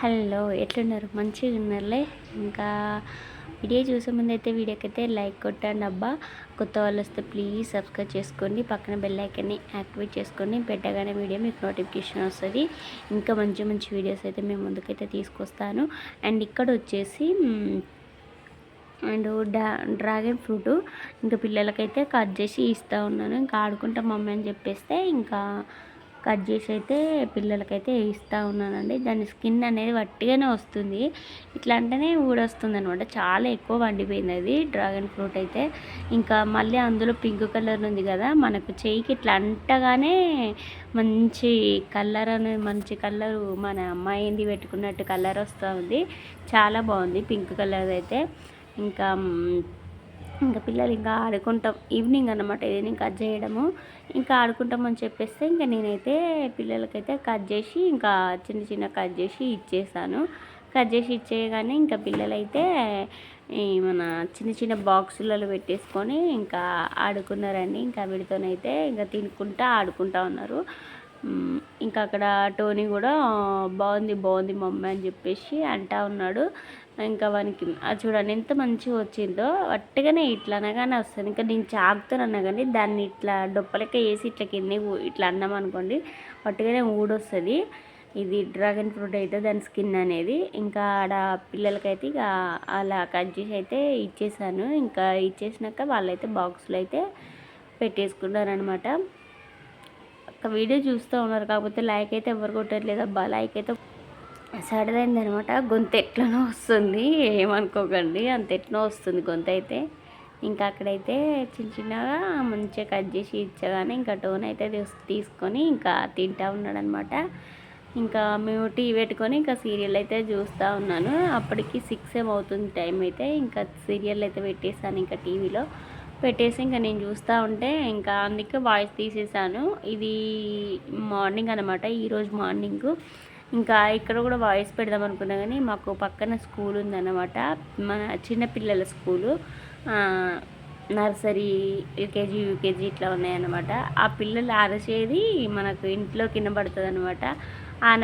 Hello ఎట్లున్నారు? మంచిగా ఉన్నారులే. ఇంకా వీడియో చూసే ముందు అయితే వీడియోకి అయితే లైక్ కొట్టండి అబ్బా. కొత్త వాళ్ళు వస్తే ప్లీజ్ సబ్స్క్రైబ్ చేసుకోండి. పక్కన బెల్ ఐకన్ని యాక్టివేట్ చేసుకోండి. పెట్టగానే వీడియో మీకు నోటిఫికేషన్ వస్తుంది. ఇంకా మంచి మంచి వీడియోస్ అయితే మేము ముందుకైతే తీసుకొస్తాను. అండ్ ఇక్కడ వచ్చేసి అండ్ డా డ్రాగన్ ఫ్రూట్ ఇంకా పిల్లలకైతే కట్ చేసి ఇస్తూ ఉన్నాను. ఇంకా ఆడుకుంటాం మమ్మీ అని చెప్పేస్తే ఇంకా కట్ చేసి అయితే పిల్లలకైతే ఇస్తూ ఉన్నానండి. దాని స్కిన్ అనేది వట్టిగానే వస్తుంది. ఇట్లా అంటేనే ఊడొస్తుంది అనమాట చాలా ఎక్కువ వండిపోయింది అది డ్రాగన్ ఫ్రూట్ అయితే. ఇంకా మళ్ళీ అందులో పింక్ కలర్ ఉంది కదా మనకు చెయ్యికి ఇట్లా అంటగానే మంచి కలర్ అనేది మంచి కలర్ మన అమ్మాయింది పెట్టుకున్నట్టు కలర్ వస్తూ ఉంది. చాలా బాగుంది పింక్ కలర్ అయితే. ఇంకా ఇంకా పిల్లలు ఇంకా ఆడుకుంటాం. ఈవినింగ్ అనమాట ఈవినింగ్ కట్ చేయడము. ఇంకా ఆడుకుంటామని చెప్పేస్తే ఇంకా నేనైతే పిల్లలకైతే కట్ చేసి ఇంకా చిన్న చిన్న కట్ చేసి ఇచ్చేసాను. కట్ చేసి ఇచ్చేయగానే ఇంకా పిల్లలైతే మన చిన్న చిన్న బాక్సులలో పెట్టేసుకొని ఇంకా ఆడుకున్నారండి. ఇంకా వీడితోనైతే ఇంకా తినుకుంటా ఆడుకుంటా ఉన్నారు. ఇంకా అక్కడ టోనీ కూడా బాగుంది బాగుంది మమ్మీ అని చెప్పేసి అంటా ఉన్నాడు. ఇంకా వానికి అది చూడండి ఎంత మంచిగా వచ్చిందో. వట్టిగానే ఇట్లా అనగానే వస్తుంది. ఇంకా నేను చాకుతాను కానీ దాన్ని ఇట్లా డొప్పలెక్క వేసి ఇట్లా కింద ఇట్లా అన్నాం అనుకోండి వట్టిగానే ఊడొస్తుంది. ఇది డ్రాగన్ ఫ్రూట్ అయితే దాని స్కిన్ అనేది. ఇంకా ఆడ పిల్లలకైతే ఇక అలా కట్ చేసి అయితే ఇచ్చేసాను. ఇంకా ఇచ్చేసినాక వాళ్ళైతే బాక్స్లో అయితే పెట్టేసుకున్నారనమాట ఒక వీడియో చూస్తూ ఉన్నారు. కాకపోతే లైక్ అయితే ఎవరు కొట్టట్లేదు. అబ్బా లైక్ అయితే సడదైంది అనమాట గొంతు ఎట్లనో వస్తుంది. ఏమనుకోకండి. అంత ఎట్లనో వస్తుంది గొంతు అయితే. ఇంకా అక్కడైతే చిన్న చిన్నగా మంచిగా కట్ చేసి ఇచ్చగానే ఇంకా టోన్ అయితే తీసుకొని ఇంకా తింటా ఉన్నాడు అనమాట ఇంకా మేము టీ పెట్టుకొని ఇంకా సీరియల్ అయితే చూస్తూ ఉన్నాను. అప్పటికి సిక్స్ ఏం అవుతుంది టైం అయితే. ఇంకా సీరియల్ అయితే పెట్టేసాను ఇంకా టీవీలో. పెట్టేసి ఇంకా నేను చూస్తూ ఉంటే ఇంకా అందుకే వాయిస్ తీసేసాను ఇది మార్నింగ్ అనమాట ఈరోజు మార్నింగ్. ఇంకా ఇక్కడ కూడా వాయిస్ పెడదాం అనుకున్నా కానీ మాకు పక్కన స్కూల్ ఉందన్నమాట. మన చిన్నపిల్లల స్కూలు. నర్సరీ ఎల్కేజీ యూకేజీ ఇట్లా ఉన్నాయన్నమాట. ఆ పిల్లలు అరచేది మనకు ఇంట్లో కింద అనమాట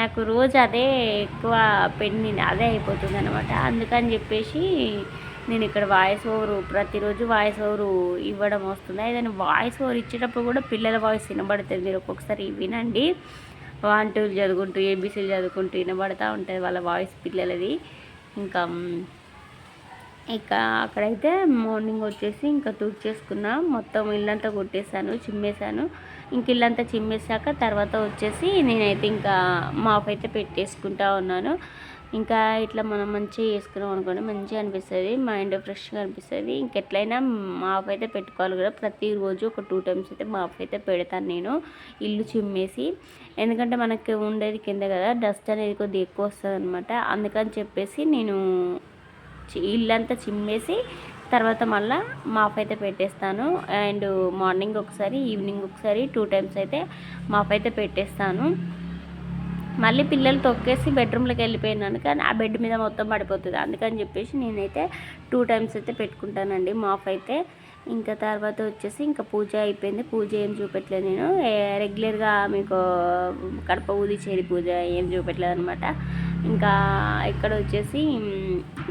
నాకు రోజు అదే ఎక్కువ పెన్ని అదే అయిపోతుంది అనమాట అందుకని చెప్పేసి నేను ఇక్కడ వాయిస్ ఓవరు ప్రతిరోజు వాయిస్ ఓవర్ ఇవ్వడం వస్తుంది. ఏదైనా వాయిస్ ఓవర్ ఇచ్చేటప్పుడు కూడా పిల్లల వాయిస్ వినబడుతుంది. మీరు ఒక్కొక్కసారి వినండి. వన్ టూలు చదువుకుంటూ ఏబీసీలు చదువుకుంటూ వినబడతా ఉంటుంది వాళ్ళ వాయిస్ పిల్లలది. ఇంకా ఇక అక్కడైతే మార్నింగ్ వచ్చేసి ఇంకా టూర్ చేసుకున్నా. మొత్తం ఇల్లంతా కొట్టేశాను చిమ్మేశాను. ఇంక ఇల్లంతా చిమ్మేశాక తర్వాత వచ్చేసి నేనైతే ఇంకా మాఫ్ అయితే పెట్టేసుకుంటా ఉన్నాను. ఇంకా ఇట్లా మనం మంచిగా వేసుకున్నాం అనుకోండి మంచిగా అనిపిస్తుంది మైండ్ ఫ్రెష్గా అనిపిస్తుంది. ఇంకెట్లయినా మాఫ్ అయితే పెట్టుకోవాలి కూడా ప్రతిరోజు ఒక టూ టైమ్స్ అయితే మాఫ్ అయితే పెడతాను నేను. ఇల్లు చిమ్మేసి. ఎందుకంటే మనకి ఉండేది కింద కదా డస్ట్ అనేది కొద్దిగా ఎక్కువ వస్తుంది అనమాట అందుకని చెప్పేసి నేను ఇల్లంతా చిమ్మేసి తర్వాత మళ్ళీ మాఫ్ అయితే పెట్టేస్తాను. అండ్ మార్నింగ్ ఒకసారి ఈవినింగ్ ఒకసారి టూ టైమ్స్ అయితే మాఫ్ అయితే పెట్టేస్తాను. మళ్ళీ పిల్లలు తొక్కేసి బెడ్రూమ్లోకి వెళ్ళిపోయినాను కానీ ఆ బెడ్ మీద మొత్తం పడిపోతుంది. అందుకని చెప్పేసి నేనైతే టూ టైమ్స్ అయితే పెట్టుకుంటానండి. మాఫ్ అయితే ఇంకా తర్వాత వచ్చేసి ఇంకా పూజ అయిపోయింది. పూజ ఏం చూపెట్టలేదు నేను. రెగ్యులర్గా మీకు కడప ఊది చేరి పూజ ఏం చూపెట్టలేదు అనమాట ఇంకా ఇక్కడ వచ్చేసి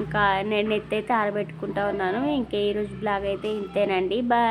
ఇంకా నేను నెత్తి ఆరబెట్టుకుంటా ఉన్నాను. ఇంకా ఈరోజు బ్లాగ్ అయితే ఇంతేనండి. బా